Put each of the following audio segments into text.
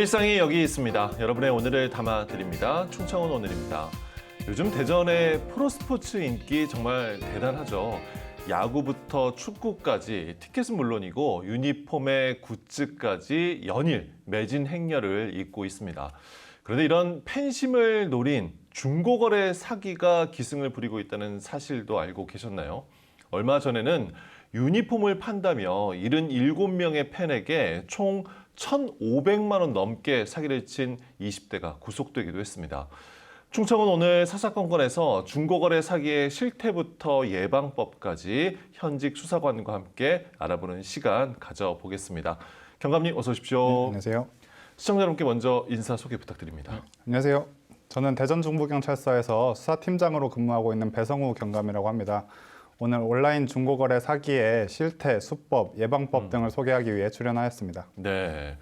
일상이 여기 있습니다. 여러분의 오늘을 담아 드립니다. 충청은 오늘입니다. 요즘 대전의 프로스포츠 인기 정말 대단하죠. 야구부터 축구까지 티켓은 물론이고 유니폼의 굿즈까지 연일 매진 행렬을 잇고 있습니다. 그런데 이런 팬심을 노린 중고거래 사기가 기승을 부리고 있다는 사실도 알고 계셨나요? 얼마 전에는 유니폼을 판다며 77명의 팬에게 총 1,500만 원 넘게 사기를 친 20대가 구속되기도 했습니다. 충청은 오늘 사사건건에서 중고거래 사기의 실태부터 예방법까지 현직 수사관과 함께 알아보는 시간 가져보겠습니다. 경감님 어서 오십시오. 네, 안녕하세요. 시청자 여러분께 먼저 인사 소개 부탁드립니다. 안녕하세요. 저는 대전 중부경찰서에서 수사팀장으로 근무하고 있는 배성우 경감이라고 합니다. 오늘 온라인 중고거래 사기의 실태, 수법, 예방법 등을 소개하기 위해 출연하였습니다. 네.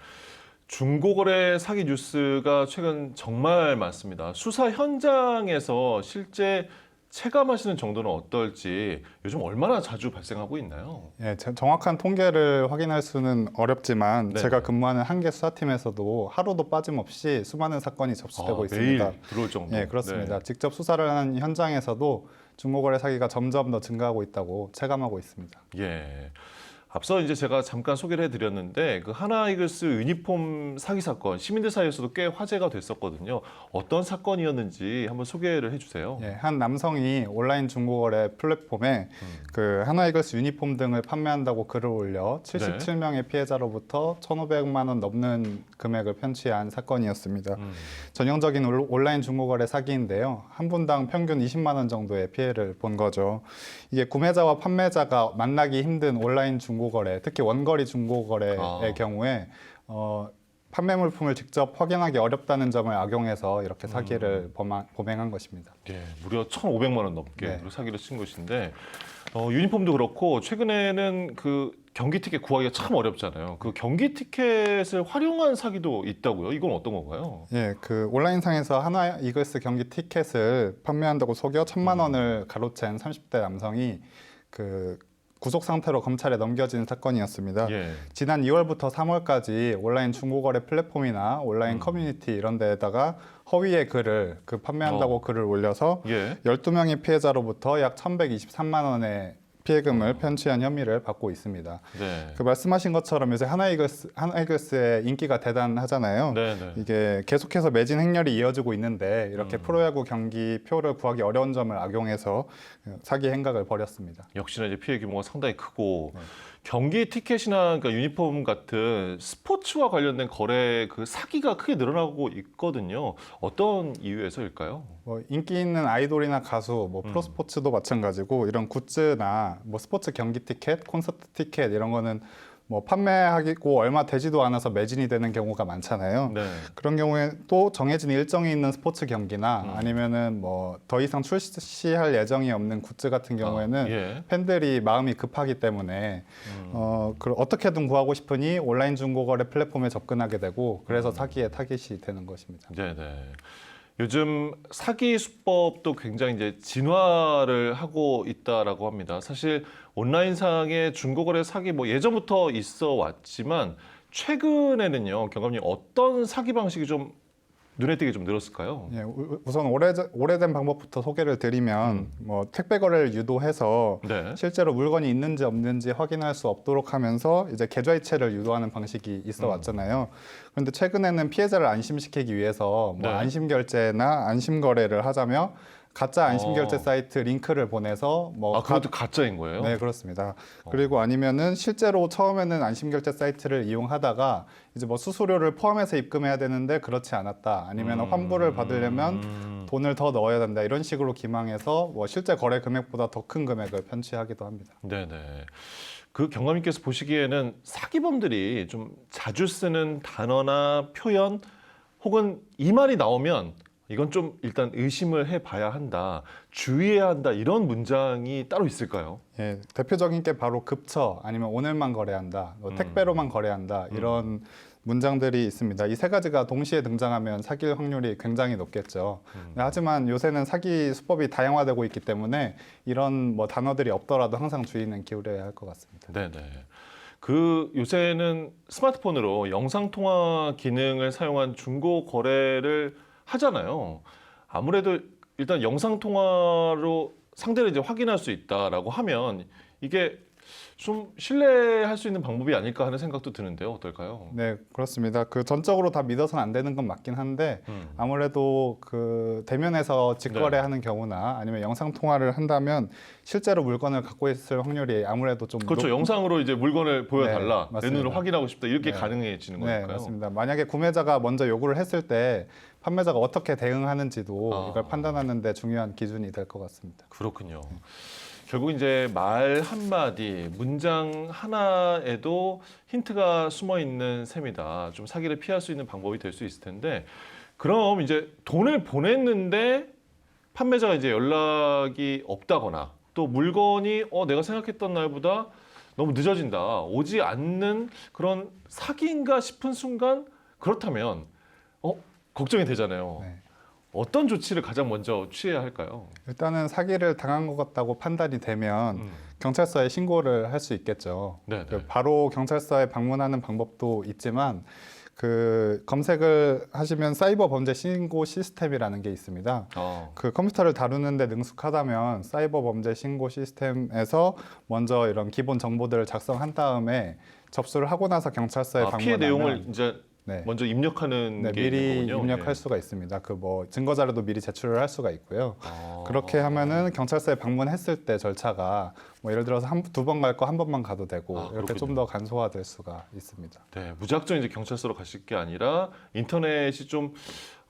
중고거래 사기 뉴스가 최근 정말 많습니다. 수사 현장에서 실제 체감하시는 정도는 어떨지 요즘 얼마나 자주 발생하고 있나요? 예, 제- 정확한 통계를 확인할 수는 어렵지만 네. 제가 근무하는 한 개 수사팀에서도 하루도 빠짐없이 수많은 사건이 접수되고 아, 있습니다. 매일 들어올 정도. 예, 그렇습니다. 네. 직접 수사를 하는 현장에서도 중고거래 사기가 점점 더 증가하고 있다고 체감하고 있습니다. 예. 앞서 이제 제가 잠깐 소개를 해드렸는데 그 하나 이글스 유니폼 사기 사건 시민들 사이에서도 꽤 화제가 됐었거든요. 어떤 사건이었는지 한번 소개를 해주세요. 예, 한 남성이 온라인 중고거래 플랫폼에 그 하나 이글스 유니폼 등을 판매한다고 글을 올려 77명의 피해자로부터 1,500만 원 넘는 금액을 편취한 사건이었습니다. 음. 전형적인 올- 온라인 중고거래 사기인데요. 한 분당 평균 20만 원 정도의 피해를 본 거죠. 이게 구매자와 판매자가 만나기 힘든 온라인 중고 거래, 특히 원거리 중고거래의 아. 경우에 어, 판매 물품을 직접 확인하기 어렵다는 점을 악용해서 이렇게 사기를 범하- 범행한 것입니다. 예, 무려 1,500만 원 넘게 네. 사기를 친 것인데 어, 유니폼도 그렇고 최근에는 그 경기 티켓 구하기가 참 어렵잖아요. 그 경기 티켓을 활용한 사기도 있다고요. 이건 어떤 건가요? 예, 그 온라인상에서 하나 이글스 경기 티켓을 판매한다고 속여 천만 원을 가로챈 30대 남성이 그 구속 상태로 검찰에 넘겨진 사건이었습니다. 예. 지난 2월부터 3월까지 온라인 중고거래 플랫폼이나 온라인 음. 커뮤니티 이런 데에다가 허위의 글을 그 판매한다고 어. 글을 올려서 예. 12명의 피해자로부터 약 1,123만 원의 피해금을 편취한 혐의를 받고 있습니다. 네. 그 말씀하신 것처럼 요새 하나이글스 하나이글스의 인기가 대단하잖아요. 네, 네. 이게 계속해서 매진 행렬이 이어지고 있는데 이렇게 음. 프로야구 경기 표를 구하기 어려운 점을 악용해서 사기 행각을 벌였습니다. 역시나 이제 피해 규모가 상당히 크고 네. 경기 티켓이나 그러니까 유니폼 같은 스포츠와 관련된 거래 그 사기가 크게 늘어나고 있거든요. 어떤 이유에서일까요? 뭐 인기 있는 아이돌이나 가수, 뭐 음. 프로스포츠도 마찬가지고 이런 굿즈나 뭐 스포츠 경기 티켓, 콘서트 티켓 이런 거는 뭐 판매하고 얼마 되지도 않아서 매진이 되는 경우가 많잖아요. 네. 그런 경우에 또 정해진 일정이 있는 스포츠 경기나 음. 아니면은 뭐 더 이상 출시할 예정이 없는 굿즈 같은 경우에는 아, 예. 팬들이 마음이 급하기 때문에 음. 어, 그 어떻게든 구하고 싶으니 온라인 중고거래 플랫폼에 접근하게 되고 음. 그래서 사기에 타깃이 되는 것입니다. 네, 네. 요즘 사기 수법도 굉장히 이제 진화를 하고 있다라고 합니다. 사실 온라인상의 중고거래 사기 뭐 예전부터 있어 왔지만 최근에는요, 경감님 어떤 사기 방식이 좀 눈에 띄게 좀 늘었을까요? 예, 우- 우선 오래, 오래된 방법부터 소개를 드리면 음. 뭐 택배 거래를 유도해서 네. 실제로 물건이 있는지 없는지 확인할 수 없도록 하면서 이제 계좌이체를 유도하는 방식이 있어 음. 왔잖아요. 그런데 최근에는 피해자를 안심시키기 위해서 뭐 네. 안심 결제나 안심 거래를 하자며 가짜 안심 어. 결제 사이트 링크를 보내서 뭐 아, 그것도 가 짜인 거예요? 네, 그렇습니다. 어. 그리고 아니면은 실제로 처음에는 안심 결제 사이트를 이용하다가 이제 뭐 수수료를 포함해서 입금해야 되는데 그렇지 않았다. 아니면 음. 환불을 받으려면 음. 돈을 더 넣어야 된다. 이런 식으로 기망해서 뭐 실제 거래 금액보다 더 큰 금액을 편취하기도 합니다. 네 네. 그 경감님께서 보시기에는 사기범들이 좀 자주 쓰는 단어나 표현 혹은 이 말이 나오면 이건 좀 일단 의심을 해봐야 한다, 주의해야 한다 이런 문장이 따로 있을까요? 예, 대표적인 게 바로 급처 아니면 오늘만 거래한다, 뭐 음. 택배로만 거래한다 이런 문장들이 있습니다. 이 세 가지가 동시에 등장하면 사귈 확률이 굉장히 높겠죠. 음. 네, 하지만 요새는 사기 수법이 다양화되고 있기 때문에 이런 뭐 단어들이 없더라도 항상 주의는 기울여야 할 것 같습니다. 네네. 그 요새는 스마트폰으로 영상 통화 기능을 사용한 중고 거래를 하잖아요. 아무래도 일단 영상 통화로 상대를 이제 확인할 수 있다라고 하면 이게 좀 신뢰할 수 있는 방법이 아닐까 하는 생각도 드는데요. 어떨까요? 네, 그렇습니다. 그 전적으로 다 믿어서는 안 되는 건 맞긴 한데 음. 아무래도 그 대면에서 직거래하는 경우나 아니면 영상 통화를 한다면 실제로 물건을 갖고 있을 확률이 아무래도 좀 그렇죠. 높- 영상으로 이제 물건을 보여달라. 네, 내. 눈으로 확인하고 싶다. 이렇게 네. 가능해지는 네, 거니까요. 맞습니다. 만약에 구매자가 먼저 요구를 했을 때 판매자가 어떻게 대응하는지도 아. 이걸 판단하는데 중요한 기준이 될 것 같습니다. 그렇군요. 결국 이제 말 한마디, 문장 하나에도 힌트가 숨어 있는 셈이다. 좀 사기를 피할 수 있는 방법이 될 수 있을 텐데, 그럼 이제 돈을 보냈는데 판매자가 이제 연락이 없다거나 또 물건이 어, 내가 생각했던 날보다 너무 늦어진다. 오지 않는 그런 사기인가 싶은 순간 그렇다면 어, 걱정이 되잖아요. 네. 어떤 조치를 가장 먼저 취해야 할까요? 일단은 사기를 당한 것 같다고 판단이 되면 음. 경찰서에 신고를 할 수 있겠죠. 네, 그 네. 바로 경찰서에 방문하는 방법도 있지만 그 검색을 하시면 사이버 범죄 신고 시스템이라는 게 있습니다. 어. 그 컴퓨터를 다루는데 능숙하다면 사이버 범죄 신고 시스템에서 먼저 이런 기본 정보들을 작성한 다음에 접수를 하고 나서 경찰서에 아, 피해 방문하면 내용을 이제 네. 먼저 입력하는 네, 게 미리 있는 거군요. 입력할 예. 수가 있습니다. 그 뭐 증거 자료도 미리 제출을 할 수가 있고요. 아. 그렇게 하면은 경찰서에 방문했을 때 절차가 뭐 예를 들어서 한두번 갈 거 한 번만 가도 되고 아, 이렇게 그렇군요. 좀 더 간소화될 수가 있습니다. 네, 무작정 이제 경찰서로 가실 게 아니라 인터넷이 좀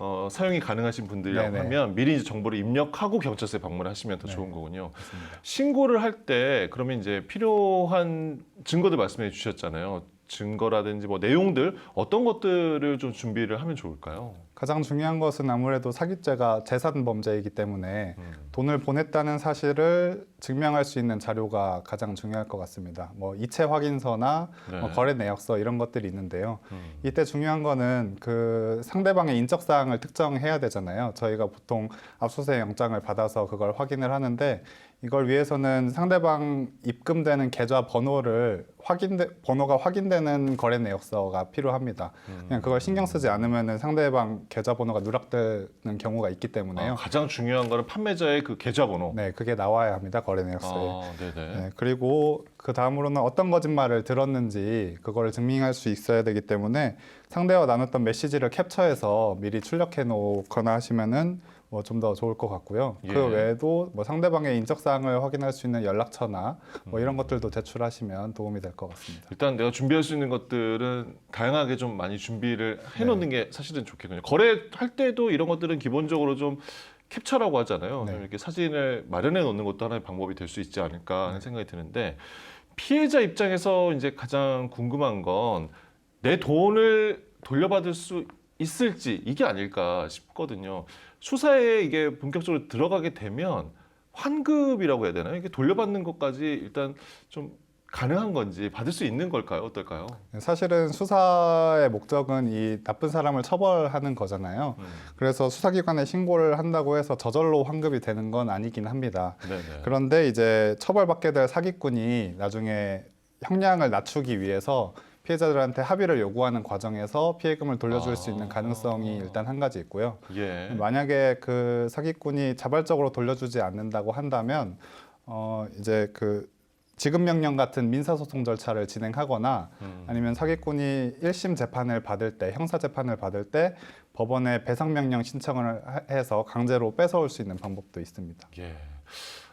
어, 사용이 가능하신 분들이라고 네네. 하면 미리 이제 정보를 입력하고 경찰서에 방문하시면 더 네. 좋은 거군요. 맞습니다. 신고를 할 때 그러면 이제 필요한 증거들 말씀해 주셨잖아요. 증거라든지 뭐 내용들 어떤 것들을 좀 준비를 하면 좋을까요? 가장 중요한 것은 아무래도 사기죄가 재산 범죄이기 때문에 음. 돈을 보냈다는 사실을 증명할 수 있는 자료가 가장 중요할 것 같습니다. 뭐 이체 확인서나 네. 뭐 거래 내역서 이런 것들이 있는데요. 음. 이때 중요한 거는 그 상대방의 인적 사항을 특정해야 되잖아요. 저희가 보통 압수수색 영장을 받아서 그걸 확인을 하는데 이걸 위해서는 상대방 입금되는 계좌 번호를 확인돼 번호가 확인되는 거래 내역서가 필요합니다. 음. 그냥 그걸 신경 쓰지 않으면은 상대방 계좌 번호가 누락되는 경우가 있기 때문에요. 아, 가장 중요한 거는 판매자의 그 계좌번호. 네, 그게 나와야 합니다. 거래 내역서에. 아, 네네. 네, 그리고 그 다음으로는 어떤 거짓말을 들었는지 그거를 증명할 수 있어야 되기 때문에 상대와 나눴던 메시지를 캡처해서 미리 출력해 놓거나 하시면은 뭐 좀 더 좋을 것 같고요. 예. 그 외에도 뭐 상대방의 인적 사항을 확인할 수 있는 연락처나 뭐 음. 이런 것들도 제출하시면 도움이 될 것 같습니다. 일단 내가 준비할 수 있는 것들은 다양하게 좀 많이 준비를 해놓는 게 사실은 좋겠군요. 거래할 때도 이런 것들은 기본적으로 좀 캡처라고 하잖아요. 네. 좀 이렇게 사진을 마련해 놓는 것도 하나의 방법이 될 수 있지 않을까 하는 생각이 드는데 피해자 입장에서 이제 가장 궁금한 건 내 돈을 돌려받을 수 있을지 이게 아닐까 싶거든요. 수사에 이게 본격적으로 들어가게 되면 환급이라고 해야 되나요? 이게 돌려받는 것까지 일단 좀 가능한 건지 받을 수 있는 걸까요? 어떨까요? 사실은 수사의 목적은 이 나쁜 사람을 처벌하는 거잖아요. 음, 그래서 수사기관에 신고를 한다고 해서 저절로 환급이 되는 건 아니긴 합니다. 네네. 그런데 이제 처벌받게 될 사기꾼이 나중에 형량을 낮추기 위해서 피해자들한테 합의를 요구하는 과정에서 피해금을 돌려줄 수 있는 아. 가능성이 일단 한 가지 있고요. 예. 만약에 그 사기꾼이 자발적으로 돌려주지 않는다고 한다면 어 이제 그 지급 명령 같은 민사 소송 절차를 진행하거나 음, 아니면 사기꾼이 1심 재판을 받을 때 형사 재판을 받을 때 법원에 배상 명령 신청을 하- 해서 강제로 뺏어올 수 있는 방법도 있습니다. 예.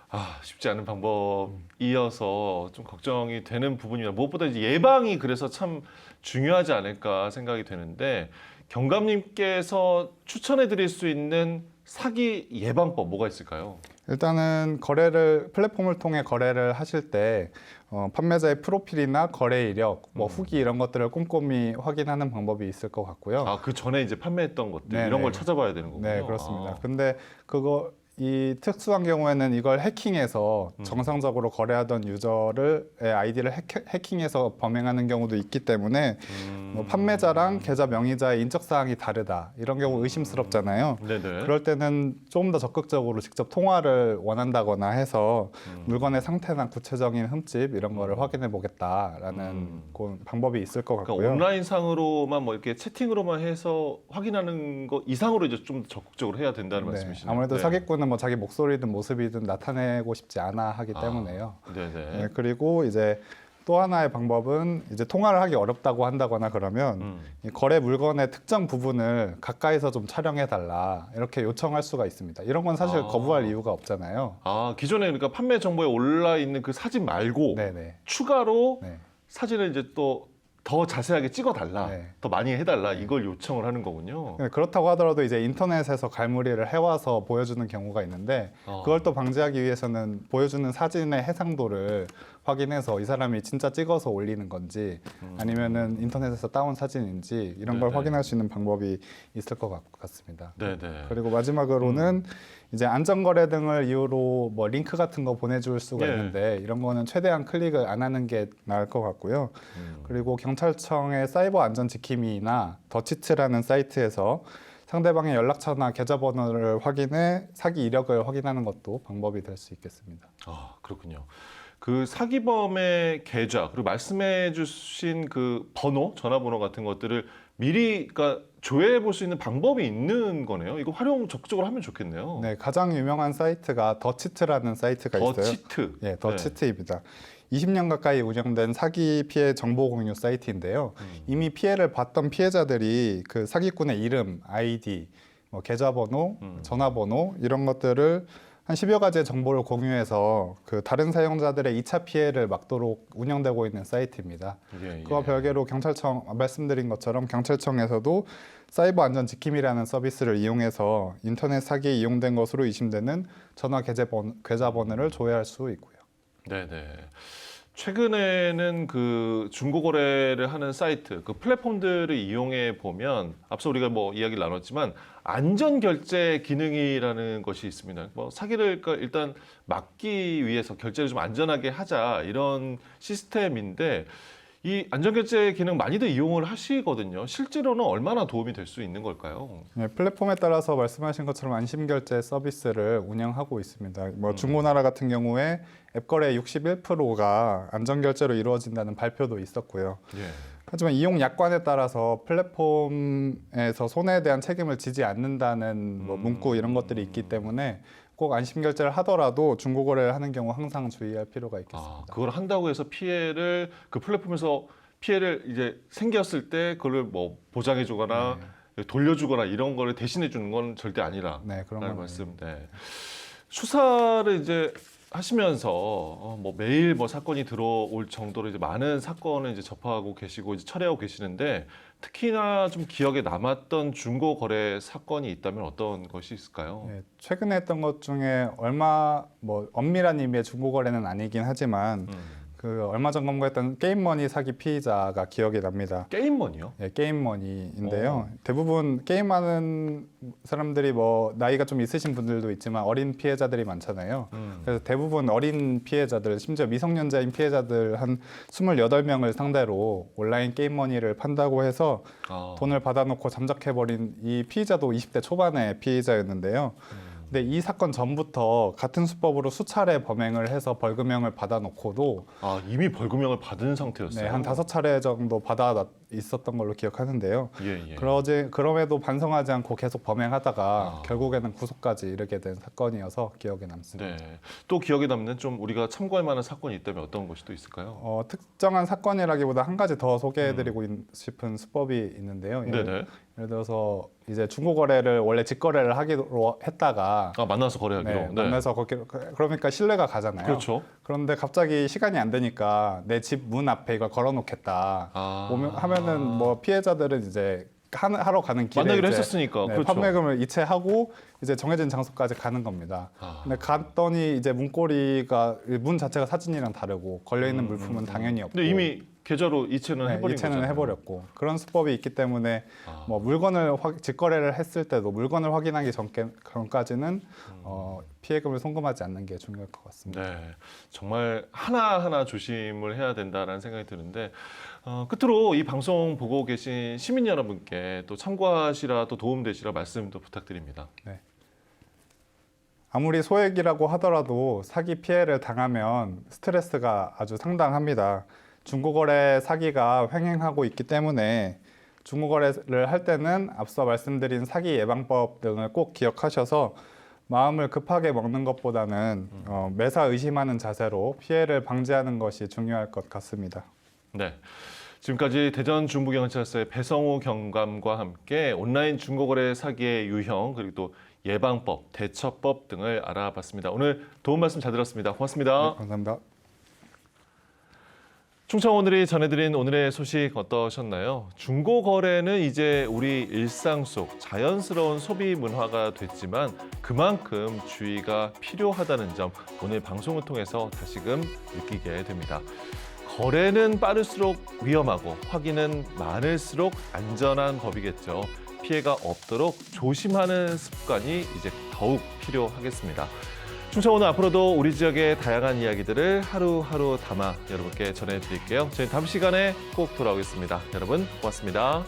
아, 쉽지 않은 방법이어서 좀 걱정이 되는 부분입니다. 무엇보다 이제 예방이 그래서 참 중요하지 않을까 생각이 되는데 경감님께서 추천해 드릴 수 있는 사기 예방법 뭐가 있을까요? 일단은 거래를 플랫폼을 통해 거래를 하실 때 어, 판매자의 프로필이나 거래 이력, 뭐 음. 후기 이런 것들을 꼼꼼히 확인하는 방법이 있을 것 같고요. 아, 그 전에 이제 판매했던 것들 네네. 이런 걸 찾아봐야 되는 거군요. 네, 그렇습니다. 아, 근데 그거 이 특수한 경우에는 이걸 해킹해서 정상적으로 거래하던 유저를 의 아이디를 해킹, 해해서 범행하는 경우도 있기 때문에 음. 뭐 판매자랑 계좌 명의자의 인적 사항이 다르다 이런 경우 의심스럽잖아요. 네네. 그럴 때는 조금 더 적극적으로 직접 통화를 원한다거나 해서 음. 물건의 상태나 구체적인 흠집 이런 거를 확인해 보겠다라는 음. 그 방법이 있을 것 그러니까 같고요. 온라인 상으로만 뭐 이렇게 채팅으로만 해서 확인하는 거 이상으로 이제 좀더 적극적으로 해야 된다는 네, 말씀이시네요. 아무래도 네. 사기꾼은 뭐 자기 목소리든 모습이든 나타내고 싶지 않아 하기 아, 때문에요. 네네. 네, 그리고 이제 또 하나의 방법은 이제 통화를 하기 어렵다고 한다거나 그러면 음. 이 거래 물건의 특정 부분을 가까이서 좀 촬영해 달라 이렇게 요청할 수가 있습니다. 이런 건 사실 아. 거부할 이유가 없잖아요. 아 기존에 그러니까 판매 정보에 올라 있는 그 사진 말고 네네. 추가로 네. 사진을 이제 또 더 자세하게 찍어달라, 네. 더 많이 해달라 이걸 요청을 하는 거군요. 네, 그렇다고 하더라도 이제 인터넷에서 갈무리를 해와서 보여주는 경우가 있는데 어. 그걸 또 방지하기 위해서는 보여주는 사진의 해상도를 확인해서 이 사람이 진짜 찍어서 올리는 건지 아니면은 인터넷에서 따온 사진인지 이런 걸 음. 네네. 확인할 수 있는 방법이 있을 것 같- 같습니다. 네네. 그리고 마지막으로는 이제 안전거래 등을 이유로 뭐 링크 같은 거 보내줄 수가 예. 있는데 이런 거는 최대한 클릭을 안 하는 게 나을 것 같고요. 음. 그리고 경찰청의 사이버 안전 지킴이나 더치트라는 사이트에서 상대방의 연락처나 계좌번호를 확인해 사기 이력을 확인하는 것도 방법이 될 수 있겠습니다. 아 그렇군요. 그 사기범의 계좌 그리고 말씀해 주신 그 번호, 전화번호 같은 것들을 미리 그러니까 조회해 볼 수 있는 방법이 있는 거네요. 이거 활용 적극적으로 하면 좋겠네요. 네, 가장 유명한 사이트가 더치트라는 사이트가 있어요. 더치트. 예, 더치트입니다. 20년 가까이 운영된 사기 피해 정보 공유 사이트인데요. 음. 이미 피해를 봤던 피해자들이 그 사기꾼의 이름, 아이디, 뭐 계좌번호, 음. 전화번호 이런 것들을 한 10여 가지의 정보를 공유해서 그 다른 사용자들의 2차 피해를 막도록 운영되고 있는 사이트입니다. 예, 예. 그와 별개로 경찰청 말씀드린 것처럼 경찰청에서도 사이버 안전 지킴이라는 서비스를 이용해서 인터넷 사기에 이용된 것으로 의심되는 전화 계좌번, 계좌번호를 조회할 수 있고요. 네 네. 최근에는 그 중고 거래를 하는 사이트, 그 플랫폼들을 이용해 보면 앞서 우리가 뭐 이야기를 나눴지만 안전 결제 기능이라는 것이 있습니다. 뭐 사기를 그러니까 일단 막기 위해서 결제를 좀 안전하게 하자 이런 시스템인데 이 안전 결제 기능 많이들 이용을 하시거든요. 실제로는 얼마나 도움이 될 수 있는 걸까요? 네, 플랫폼에 따라서 말씀하신 것처럼 안심 결제 서비스를 운영하고 있습니다. 뭐 음. 중고나라 같은 경우에 앱 거래 61%가 안전 결제로 이루어진다는 발표도 있었고요. 예. 하지만 이용 약관에 따라서 플랫폼에서 손해에 대한 책임을 지지 않는다는 뭐 음. 문구 이런 것들이 있기 때문에 꼭 안심 결제를 하더라도 중고거래를 하는 경우 항상 주의할 필요가 있겠습니다. 아, 그걸 한다고 해서 피해를 그 플랫폼에서 피해를 이제 생겼을 때 그걸 뭐 보장해 주거나 돌려주거나 이런 거를 대신해 주는 건 절대 아니라 네, 그런 말씀. 네. 수사를 이제 하시면서 어, 뭐 매일 뭐 사건이 들어올 정도로 이제 많은 사건을 이제 접하고 계시고 이제 처리하고 계시는데 특히나 좀 기억에 남았던 중고 거래 사건이 있다면 어떤 것이 있을까요? 네, 최근에 했던 것 중에 얼마 뭐 엄밀한 의미의 중고 거래는 아니긴 하지만 음. 그 얼마 전 검거했던 게임머니 사기 피의자가 기억이 납니다. 게임머니요? 예, 게임머니인데요. 어. 대부분 게임하는 사람들이 뭐 나이가 좀 있으신 분들도 있지만 어린 피해자들이 많잖아요. 음. 그래서 대부분 어린 피해자들, 심지어 미성년자인 피해자들 한 28명을 상대로 온라인 게임머니를 판다고 해서 아, 돈을 받아놓고 잠적해버린 이 피의자도 20대 초반의 피의자였는데요. 음. 근데 이 사건 전부터 같은 수법으로 수차례 범행을 해서 벌금형을 받아놓고도 아 이미 벌금형을 받은 상태였어요. 네, 한 다섯 차례 정도 받아 있었던 걸로 기억하는데요. 예, 예. 그러지 그럼에도 반성하지 않고 계속 범행하다가 아. 결국에는 구속까지 이르게 된 사건이어서 기억에 남습니다. 네. 또 기억에 남는 좀 우리가 참고할 만한 사건이 있다면 어떤 것이 또 있을까요? 어, 특정한 사건이라기보다 한 가지 더 소개해드리고 있- 싶은 수법이 있는데요. 음. 네네. 예를 들어서 이제 중고 거래를 원래 직거래를 하기로 했다가 아 만나서 거래하기로. 네, 만나서 거기 그러니까 신뢰가 가잖아요. 그렇죠. 그런데 갑자기 시간이 안 되니까 내 집 문 앞에 이걸 걸어놓겠다. 아. 오면 하면은 뭐 피해자들은 이제 하, 하러 가는 길에 만나기로 이제 했었으니까. 네, 그렇죠. 판매금을 이체하고 이제 정해진 장소까지 가는 겁니다. 아. 근데 갔더니 이제 문고리가 문 자체가 사진이랑 다르고 걸려 있는 물품은 당연히 없고. 근데 이미 계좌로 이체는 네, 해버린 이체는 거잖아요. 해버렸고 그런 수법이 있기 때문에 아. 뭐 물건을 확, 직거래를 했을 때도 물건을 확인하기 전께, 전까지는 음. 어, 피해금을 송금하지 않는 게 중요할 것 같습니다. 네, 정말 하나 하나 조심을 해야 된다라는 생각이 드는데 어, 끝으로 이 방송 보고 계신 시민 여러분께 또 참고하시라 또 도움되시라 말씀도 부탁드립니다. 아무리 소액이라고 하더라도 사기 피해를 당하면 스트레스가 아주 상당합니다. 중고거래 사기가 횡행하고 있기 때문에 중고거래를 할 때는 앞서 말씀드린 사기 예방법 등을 꼭 기억하셔서 마음을 급하게 먹는 것보다는 어, 매사 의심하는 자세로 피해를 방지하는 것이 중요할 것 같습니다. 네. 지금까지 대전 중부경찰서의 배성우 경감과 함께 온라인 중고거래 사기의 유형 그리고 또 예방법, 대처법 등을 알아봤습니다. 오늘 도움 말씀 잘 들었습니다. 고맙습니다. 네, 감사합니다. 충청 오늘이 전해드린 오늘의 소식 어떠셨나요? 중고 거래는 이제 우리 일상 속 자연스러운 소비 문화가 됐지만 그만큼 주의가 필요하다는 점 오늘 방송을 통해서 다시금 느끼게 됩니다. 거래는 빠를수록 위험하고 확인은 많을수록 안전한 법이겠죠. 피해가 없도록 조심하는 습관이 이제 더욱 필요하겠습니다. 충청 오늘 앞으로도 우리 지역의 다양한 이야기들을 하루하루 담아 여러분께 전해드릴게요. 저희 다음 시간에 꼭 돌아오겠습니다. 여러분 고맙습니다.